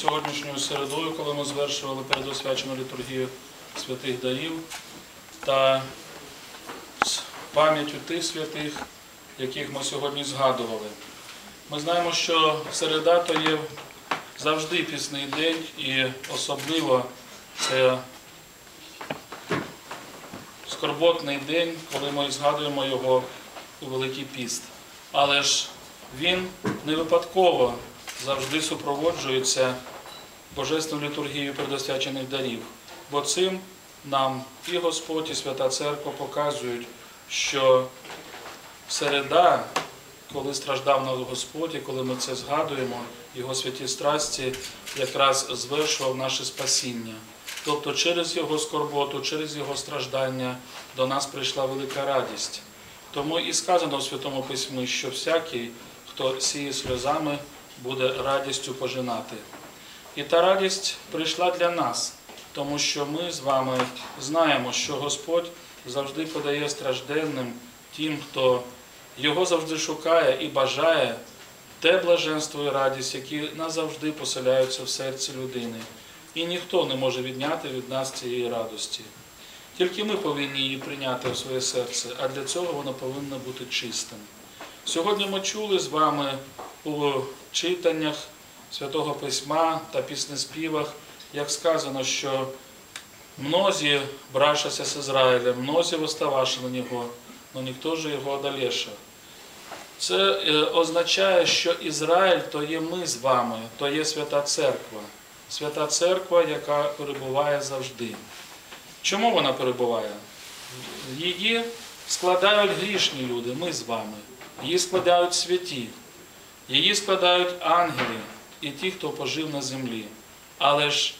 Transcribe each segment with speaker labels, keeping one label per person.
Speaker 1: Сьогоднішньою середою, коли ми звершували передосвячену літургію святих дарів та з пам'яттю тих святих, яких ми сьогодні згадували. Ми знаємо, що середа то є завжди пісний день, і особливо це скорботний день, коли ми згадуємо його у Великий піст. Але ж він не випадково завжди супроводжується Божественною літургією предосвячених дарів. Бо цим нам і Господь, і Свята Церква показують, що середа, коли страждав наш Господь, і коли ми це згадуємо, Його святі страсті якраз звершував наше спасіння. Тобто через Його скорботу, через Його страждання до нас прийшла велика радість. Тому і сказано в Святому Письмі, що всякий, хто сіє сльозами, буде радістю пожинати. І та радість прийшла для нас, тому що ми з вами знаємо, що Господь завжди подає стражденним тим, хто його завжди шукає і бажає те блаженство і радість, які назавжди поселяються в серці людини. І ніхто не може відняти від нас цієї радості. Тільки ми повинні її прийняти в своє серце, а для цього воно повинно бути чистим. Сьогодні ми чули з вами у читаннях Святого Письма та піснеспівах, як сказано, що мнозі брашася з Ізраїлем, мнозі восставаши на нього, но ніхто ж його одолеша. Це е, означає, що Ізраїль то є ми з вами, то є Свята Церква. Свята Церква, яка перебуває завжди. Чому вона перебуває? Її складають грішні люди, ми з вами. Її складають святі, її складають ангели і ті, хто пожив на землі. Але ж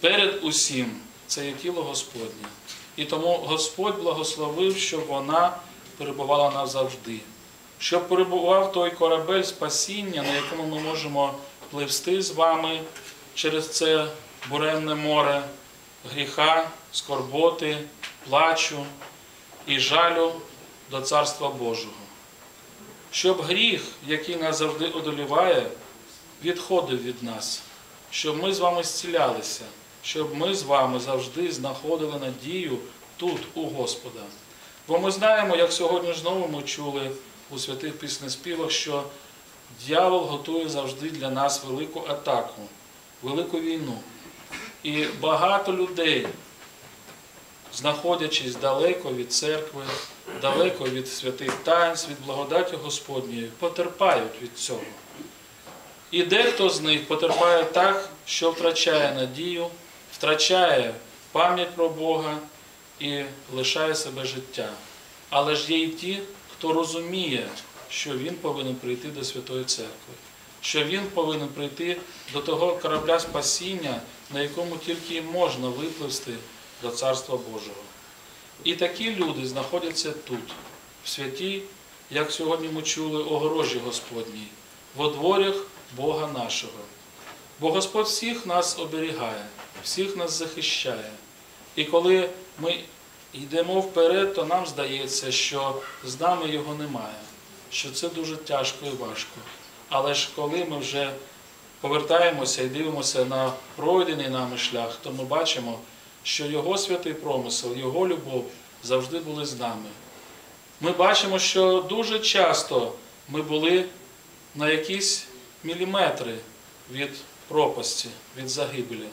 Speaker 1: перед усім це є тіло Господнє. І тому Господь благословив, щоб вона перебувала назавжди. Щоб перебував той корабель спасіння, на якому ми можемо пливсти з вами через це буремне море гріха, скорботи, плачу і жалю до Царства Божого. Щоб гріх, який нас завжди одоліває, відходив від нас, щоб ми з вами зцілялися, щоб ми з вами завжди знаходили надію тут, у Господа. Бо ми знаємо, як сьогодні знову ми чули у святих піснеспівах, що дьявол готує завжди для нас велику атаку, велику війну. І багато людей, знаходячись далеко від церкви, далеко від святих таїнств, від благодаті Господньої, потерпають від цього. І дехто з них потерпає так, що втрачає надію, втрачає пам'ять про Бога і лишає себе життя. Але ж є і ті, хто розуміє, що він повинен прийти до Святої Церкви, що він повинен прийти до того корабля спасіння, на якому тільки і можна випливсти до Царства Божого. І такі люди знаходяться тут, в святій, як сьогодні ми чули, огорожі Господній, во дворях Бога нашого. Бо Господь всіх нас оберігає, всіх нас захищає. І коли ми йдемо вперед, то нам здається, що з нами його немає, що це дуже тяжко і важко. Але ж коли ми вже повертаємося і дивимося на пройдений нами шлях, то ми бачимо, що Його святий промисел, Його любов завжди були з нами. Ми бачимо, що дуже часто ми були на якісь міліметри від пропасті, від загибелі,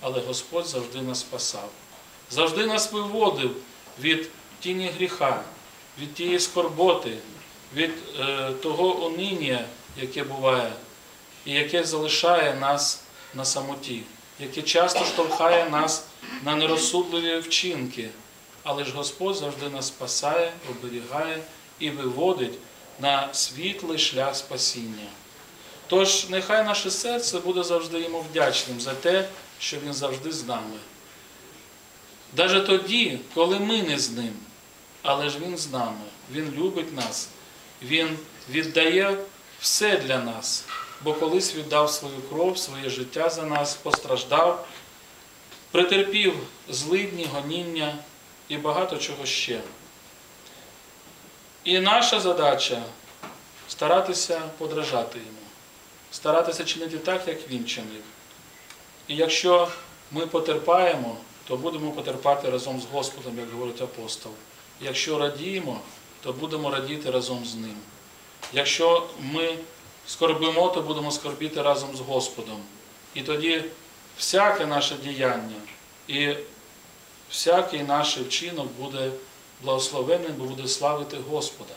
Speaker 1: але Господь завжди нас спасав, завжди нас виводив від тіні гріха, від тієї скорботи, від е, того ониння, яке буває, і яке залишає нас на самоті, яке часто штовхає нас на нерозсудливі вчинки. Але ж Господь завжди нас спасає, оберігає і виводить на світлий шлях спасіння. Тож нехай наше серце буде завжди йому вдячним за те, що Він завжди з нами. Навіть тоді, коли ми не з ним, але ж Він з нами, Він любить нас, Він віддає все для нас, бо колись віддав свою кров, своє життя за нас, постраждав, претерпів злидні, гоніння і багато чого ще. І наша задача старатися подражати йому. старатися чинити так, як він чинив. І якщо ми потерпаємо, то будемо потерпати разом з Господом, як говорить апостол. Якщо радіємо, то будемо радіти разом з ним. Якщо ми скорбимо, то будемо скорбіти разом з Господом. І тоді всяке наше діяння і всякий наш вчинок буде благословенним, бо буде славити Господа.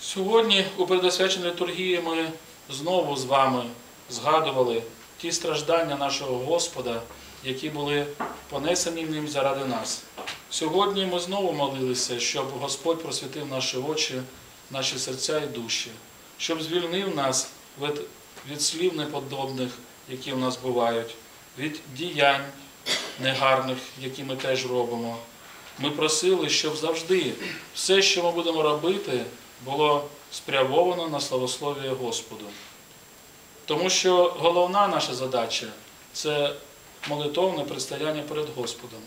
Speaker 1: Сьогодні у передосвяченій літургії ми знову з вами згадували ті страждання нашого Господа, які були понесені ним заради нас. Сьогодні ми знову молилися, щоб Господь просвітив наші очі, наші серця і душі, щоб звільнив нас від, від слів неподобних, які в нас бувають, від діянь негарних, які ми теж робимо. Ми просили, щоб завжди все, що ми будемо робити, було спрямовано на славослов'я Господу. Тому що головна наша задача це молитовне предстояння перед Господом.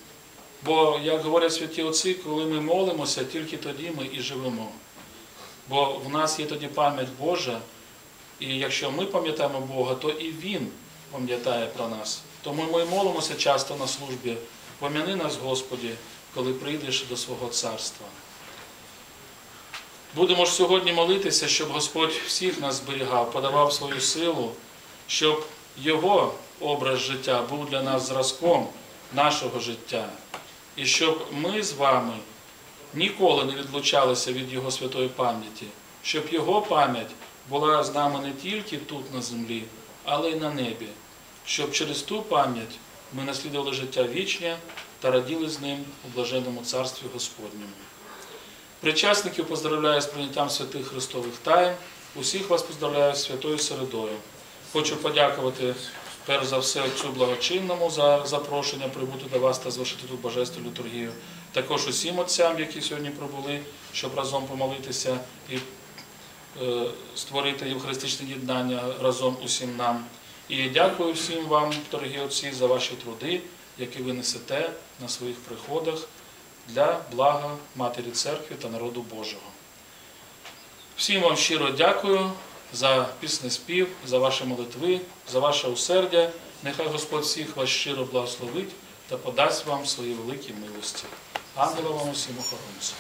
Speaker 1: Бо, як говорять святі отці, коли ми молимося, тільки тоді ми і живемо. Бо в нас є тоді пам'ять Божа, і якщо ми пам'ятаємо Бога, то і Він пам'ятає про нас. Тому ми молимося часто на службі. Пом'яни нас, Господі, коли прийдеш до свого царства. Будемо ж сьогодні молитися, щоб Господь всіх нас зберігав, подавав свою силу, щоб Його образ життя був для нас зразком нашого життя. І щоб ми з вами ніколи не відлучалися від Його святої пам'яті, щоб Його пам'ять була з нами не тільки тут на землі, але й на небі, щоб через ту пам'ять ми наслідували життя вічне та раділи з ним у блаженному царстві Господньому. Причасників поздравляю з прийняттям святих Христових таїн. Усіх вас поздравляю з святою середою. Хочу подякувати перш за все отцю благочинному за запрошення прибути до вас та звершити тут божественну літургію. Також усім отцям, які сьогодні прибули, щоб разом помолитися і е, створити євхаристичне єднання разом усім нам. І дякую всім вам, дорогі отці, за ваші труди, які ви несете на своїх приходах для блага Матері Церкви та народу Божого. Всім вам щиро дякую за пісний спів, за ваші молитви, за ваше усердя. Нехай Господь всіх вас щиро благословить та подасть вам свої великі милості. Ангела вам усім охоронцям.